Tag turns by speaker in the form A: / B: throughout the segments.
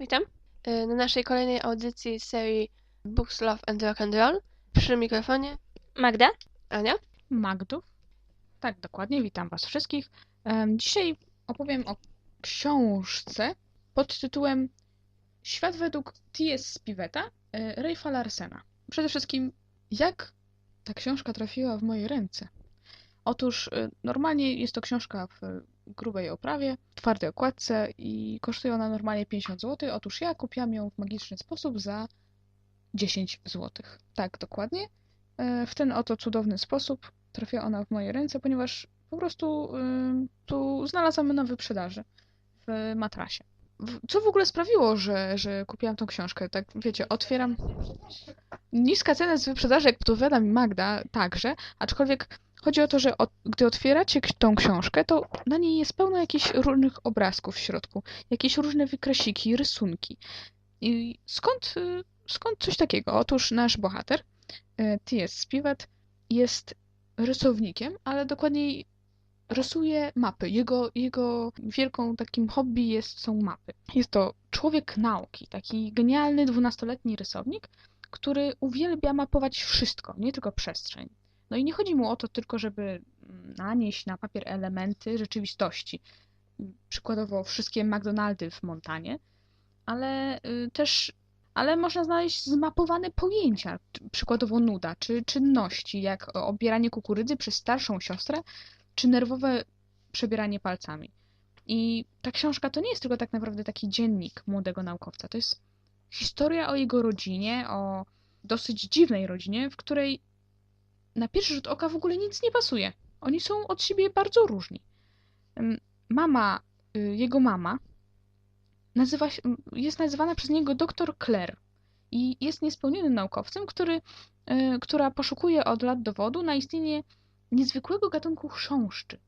A: Witam. Y, Na naszej kolejnej audycji serii Books, Love and Rock and Roll przy mikrofonie
B: Magda?
A: Ania.
C: Magdów. Tak, dokładnie. Witam Was wszystkich. Dzisiaj opowiem o książce pod tytułem Świat według T.S. Spiveta, e, Ralpha Larsena. Przede wszystkim, jak ta książka trafiła w moje ręce? Otóż e, normalnie jest to książka w grubej oprawie, twardej okładce i kosztuje ona normalnie 50 zł. Otóż ja kupiłam ją w magiczny sposób za 10 zł. Tak, dokładnie. E, W ten oto cudowny sposób trafiła ona w moje ręce, ponieważ po prostu y, tu znalazłam na wyprzedaży w matrasie. Co w ogóle sprawiło, że, że kupiłam tą książkę? Tak, wiecie, otwieram. Niska cena z wyprzedaży, jak podpowiada mi Magda, także, aczkolwiek chodzi o to, że od, gdy otwieracie tą książkę, to na niej jest pełno jakichś różnych obrazków w środku, jakieś różne wykresiki, rysunki. I skąd, y, skąd coś takiego? Otóż nasz bohater, y, T.S. Spivet, jest rysownikiem, ale dokładniej rysuje mapy. Jego, jego wielką takim hobby jest, są mapy. Jest to człowiek nauki, taki genialny dwunastoletni rysownik, który uwielbia mapować wszystko, nie tylko przestrzeń. No i nie chodzi mu o to tylko, żeby mm, nanieść na papier elementy rzeczywistości. Przykładowo wszystkie McDonaldy w Montanie, ale y, też ale można znaleźć zmapowane pojęcia, przykładowo nuda, czy czynności, jak obieranie kukurydzy przez starszą siostrę, czy nerwowe przebieranie palcami. I ta książka to nie jest tylko tak naprawdę taki dziennik młodego naukowca, to jest historia o jego rodzinie, o dosyć dziwnej rodzinie, w której na pierwszy rzut oka w ogóle nic nie pasuje. Oni są od siebie bardzo różni. Mama, y, jego mama, nazywa się, jest nazywana przez niego dr Claire i jest niespełnionym naukowcem, który, y, która poszukuje od lat dowodu na istnienie niezwykłego gatunku chrząszczy.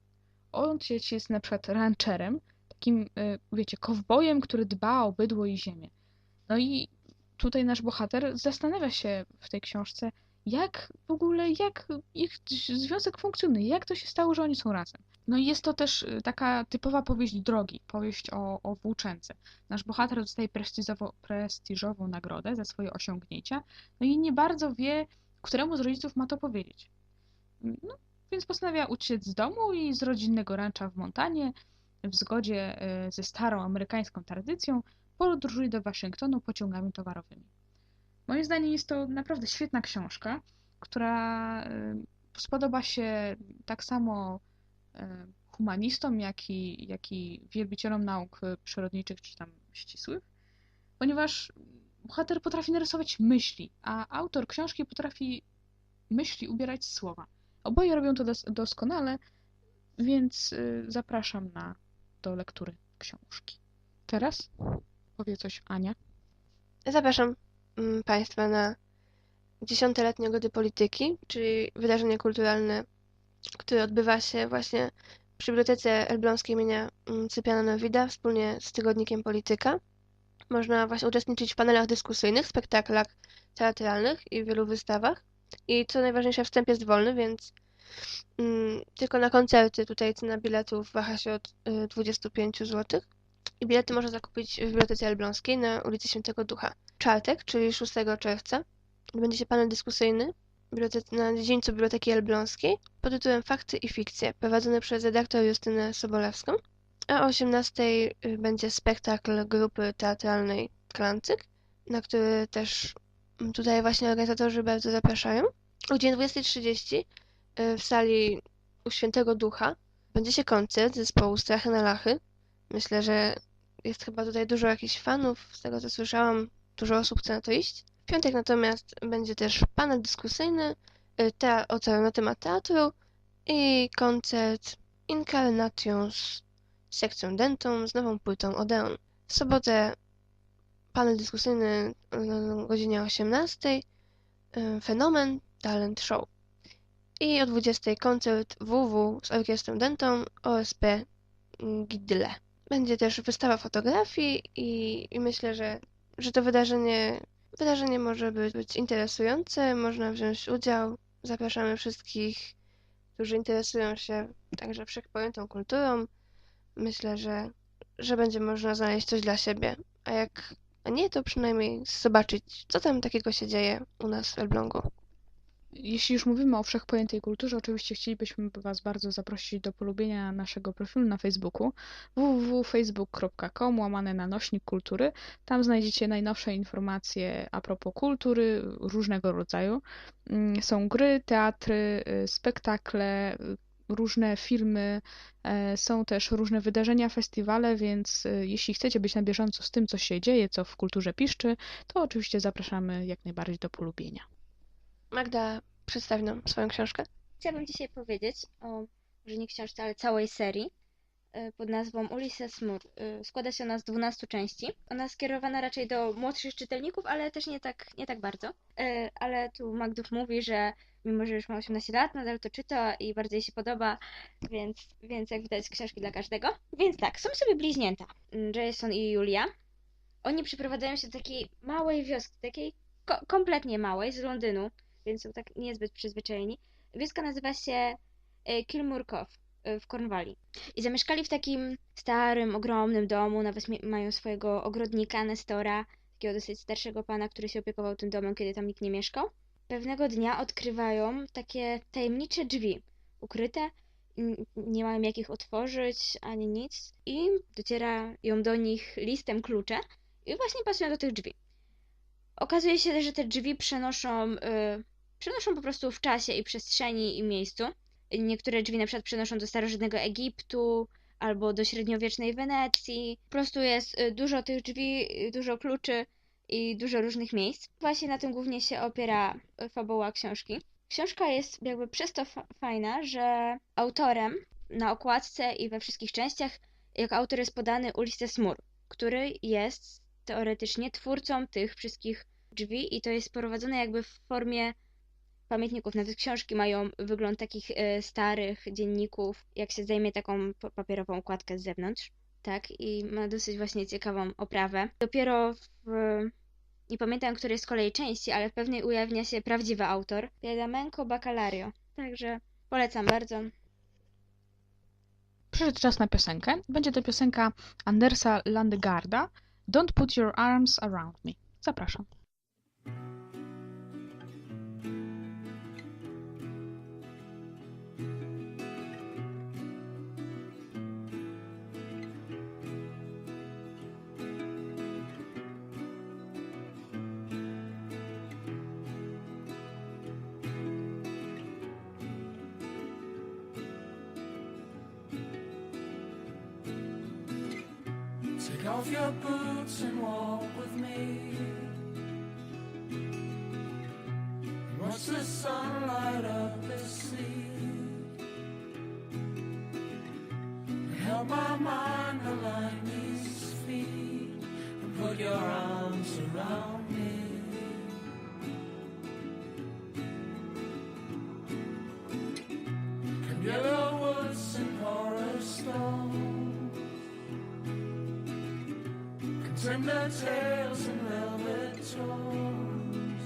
C: Ojciec jest na przykład rancherem, takim, y, wiecie, kowbojem, który dba o bydło i ziemię. No i tutaj nasz bohater zastanawia się w tej książce, jak w ogóle, jak ich związek funkcjonuje, jak to się stało, że oni są razem. No i jest to też y, taka typowa powieść drogi, powieść o, o włóczęce. Nasz bohater dostaje prestiżowo, prestiżową nagrodę za swoje osiągnięcia, no i nie bardzo wie, któremu z rodziców ma to powiedzieć. No, więc postanawia uciec z domu i z rodzinnego rancha w Montanie, w zgodzie y, ze starą amerykańską tradycją, podróżuje do Waszyngtonu pociągami towarowymi. Moim zdaniem jest to naprawdę świetna książka, która y, spodoba się tak samo y, humanistom, jak i, jak i wielbicielom nauk y, przyrodniczych czy tam ścisłych, ponieważ bohater potrafi narysować myśli, a autor książki potrafi myśli ubierać słowa. Oboje robią to dos- doskonale, więc zapraszam na do lektury książki. Teraz powie coś Ania.
A: Zapraszam Państwa na dziesiątoletnie Gody Polityki, czyli wydarzenie kulturalne, które odbywa się właśnie przy Bibliotece Elbląskiej imienia mm, Cypriana Norwida wspólnie z tygodnikiem Polityka. Można właśnie uczestniczyć w panelach dyskusyjnych, spektaklach teatralnych i wielu wystawach. I co najważniejsze, wstęp jest wolny, więc mm, tylko na koncerty tutaj cena biletów waha się od y, 25 zł. I bilety można zakupić w Bibliotece Elbląskiej na ulicy Świętego Ducha. Czwartek, czyli 6 czerwca, odbędzie się panel dyskusyjny na dziedzińcu Biblioteki Elbląskiej pod tytułem Fakty i fikcje, prowadzony przez redaktor Justynę Sobolewską. A o 18 będzie spektakl grupy teatralnej Klancyk, na który też mm, tutaj właśnie organizatorzy bardzo zapraszają. O godzinie 20.30 y, w sali u Świętego Ducha będzie się koncert zespołu Strachy na Lachy. Myślę, że jest chyba tutaj dużo jakichś fanów, z tego co słyszałam, dużo osób chce na to iść. W piątek natomiast będzie też panel dyskusyjny y, te, o te, na temat teatru i koncert Incarnations z sekcją dentą z nową płytą Odeon. W sobotę panel dyskusyjny o godzinie 18, y, Fenomen Talent Show. I o 20 koncert WW z orkiestrą dentą OSP Gidle. Będzie też wystawa fotografii i, i myślę, że, że to wydarzenie, wydarzenie może być, być interesujące, można wziąć udział. Zapraszamy wszystkich, którzy interesują się także wszechpojętą kulturą. Myślę, że, że będzie można znaleźć coś dla siebie. a jak nie, to przynajmniej zobaczyć, co tam takiego się dzieje u nas w Elblągu.
C: Jeśli już mówimy o wszechpojętej kulturze, oczywiście chcielibyśmy Was bardzo zaprosić do polubienia naszego profilu na Facebooku www.facebook.com łamane na nośnik kultury. Tam znajdziecie najnowsze informacje a propos kultury różnego rodzaju. Mm, Są gry, teatry, y, spektakle, y, różne filmy, e, są też różne wydarzenia, festiwale, więc y, jeśli chcecie być na bieżąco z tym, co się dzieje, co w kulturze piszczy, to oczywiście zapraszamy jak najbardziej do polubienia.
A: Magda przedstawi nam swoją książkę.
B: Chciałabym dzisiaj powiedzieć o, może nie książce, ale całej serii e, pod nazwą Ulysses Moore. E, Składa się ona z 12 części. Ona skierowana raczej do młodszych czytelników, ale też nie tak, nie tak bardzo. E, Ale tu Magdów mówi, że mimo, że już ma 18 lat, nadal to czyta i bardzo jej się podoba, więc, więc jak widać książki dla każdego. Więc tak, są sobie bliźnięta, Jason i Julia. Oni przeprowadzają się do takiej małej wioski, takiej ko kompletnie małej, z Londynu, więc są tak niezbyt przyzwyczajeni. Wioska nazywa się e, Kilmore Cove e, w Cornwalli. I zamieszkali w takim starym, ogromnym domu, nawet mają swojego ogrodnika, Nestora, takiego dosyć starszego pana, który się opiekował tym domem, kiedy tam nikt nie mieszkał. Pewnego dnia odkrywają takie tajemnicze drzwi, ukryte, nie mają jak ich otworzyć, ani nic. I docierają do nich listem klucze i właśnie pasują do tych drzwi. Okazuje się, że te drzwi przenoszą, y, przenoszą po prostu w czasie i przestrzeni i miejscu. Niektóre drzwi na przykład przenoszą do starożytnego Egiptu albo do średniowiecznej Wenecji. Po prostu jest y, dużo tych drzwi, y, dużo kluczy i dużo różnych miejsc. Właśnie na tym głównie się opiera y, fabuła książki. Książka jest jakby przez to fa- fajna, że autorem na okładce i we wszystkich częściach jako autor jest podany Ulysses Moore, który jest teoretycznie twórcą tych wszystkich drzwi i to jest prowadzone jakby w formie pamiętników. Nawet książki mają wygląd takich e, starych dzienników, jak się zdejmie taką pa- papierową okładkę z zewnątrz. Tak, i ma dosyć właśnie ciekawą oprawę. Dopiero w, nie pamiętam której z kolei części, ale w pewnej ujawnia się prawdziwy autor, Piedamenco Bacalario. Także polecam bardzo.
C: Przyszedł czas na piosenkę. Będzie to piosenka Andersa Landegarda Don't Put Your Arms Around Me. Zapraszam.
D: Take off your boots and walk with me. Watch the sun light up the sea. Help my mind align these feet and put your arms around Tender tales and velvet tones.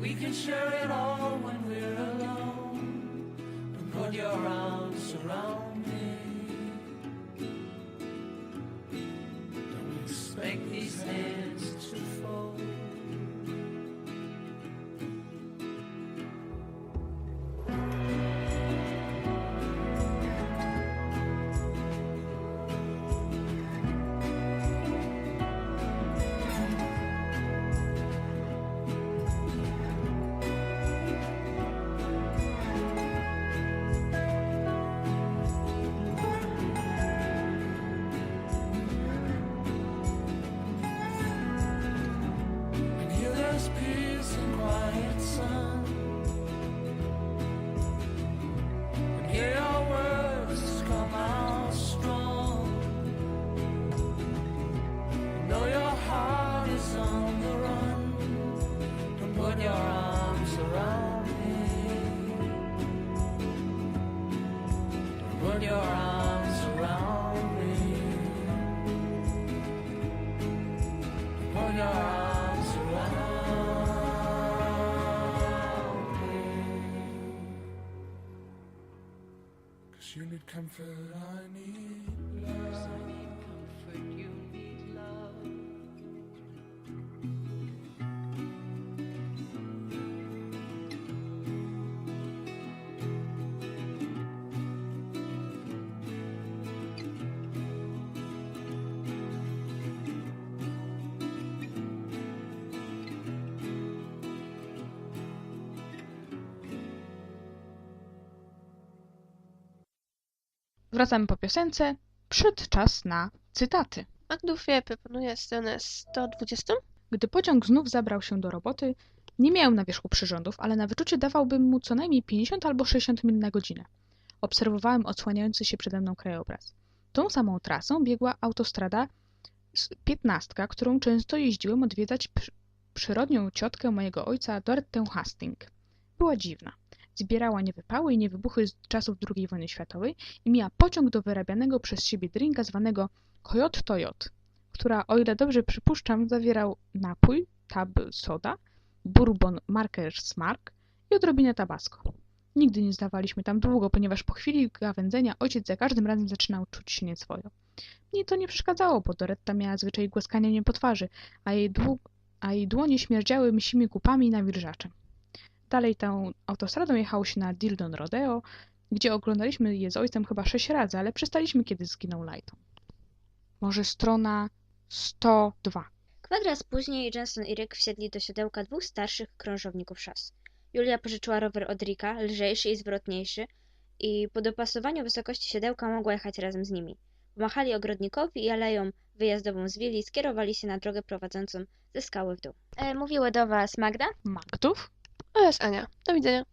D: We can share it all when we're alone. And put your arms around Peace and quiet sun. Words come out strong. Know your heart is on the run. Put your arms around me. Put your arms around comfort, I need
C: Wracamy po piosence. Przyszedł czas na cytaty.
A: Magdufie proponuje stronę 120.
C: Gdy pociąg znów zabrał się do roboty, nie miałem na wierzchu przyrządów, ale na wyczucie dawałbym mu co najmniej 50 albo 60 mil na godzinę. Obserwowałem odsłaniający się przede mną krajobraz. Tą samą trasą biegła autostrada s- 15, którą często jeździłem odwiedzać przy, przyrodnią ciotkę mojego ojca, Dorotę Hastings. Była dziwna. Zbierała niewypały i niewybuchy z czasów II wojny światowej i miała pociąg do wyrabianego przez siebie drinka zwanego Coyote Toyot, która, o ile dobrze przypuszczam, zawierał napój, tab soda, bourbon Marker's Mark i odrobinę tabasco. Nigdy nie zdawaliśmy tam długo, ponieważ po chwili gawędzenia ojciec za każdym razem zaczynał czuć się nieswojo. Mnie to nie przeszkadzało, bo Doretta miała zwyczaj głaskania mnie po twarzy, a jej, dłu- a jej dłonie śmierdziały misimi kupami i nawilżaczem. Dalej tą autostradą jechało się na Dildon Rodeo, gdzie oglądaliśmy je z ojcem chyba sześć razy, ale przestaliśmy, kiedy zginął Lighton. Może strona 102.
B: Kwadras później Johnson i Rick wsiedli do siodełka dwóch starszych krążowników szos. Julia pożyczyła rower od Ricka, lżejszy i zwrotniejszy, i po dopasowaniu wysokości siodełka mogła jechać razem z nimi. Pomachali ogrodnikowi i aleją wyjazdową z willi skierowali się na drogę prowadzącą ze skały w dół. E, mówiły do was Magda?
C: Magdów?
A: Oraz Ania. Do widzenia.